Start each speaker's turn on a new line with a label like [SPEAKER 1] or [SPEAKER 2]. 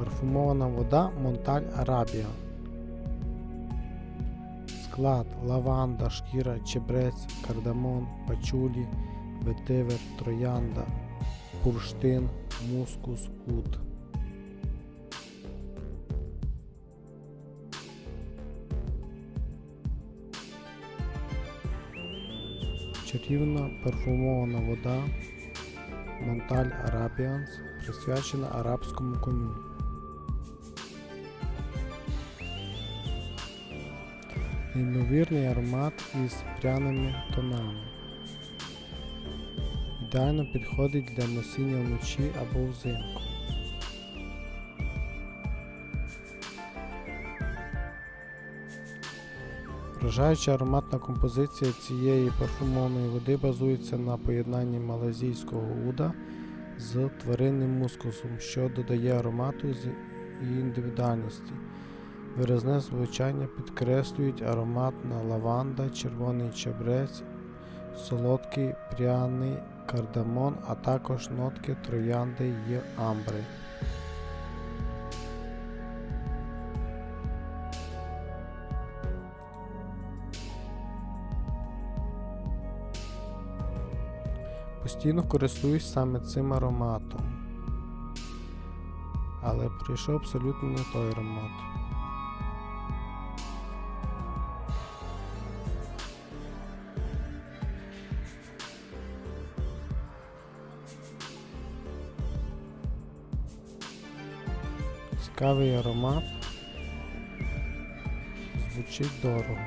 [SPEAKER 1] Парфумована вода Монталь Арабія. Склад лаванда, шкіра, чебрець, кардамон, пачулі, ветивер, троянда, бурштин, мускус, ут. Чарівна парфумована вода Монталь Арабіанс присвячена арабському коню. Неймовірний аромат із пряними тонами. Ідеально підходить для носіння вночі або взимку. Вражаюча ароматна композиція цієї парфумованої води базується на поєднанні малазійського уда з тваринним мускусом, що додає аромату і індивідуальності. Виразне звучання підкреслюють ароматна лаванда, червоний чебрець, солодкий пряний кардамон, а також нотки троянди й амбри. Постійно користуюсь саме цим ароматом. Але прийшов абсолютно не той аромат. Цікавий аромат. Звучить дорого.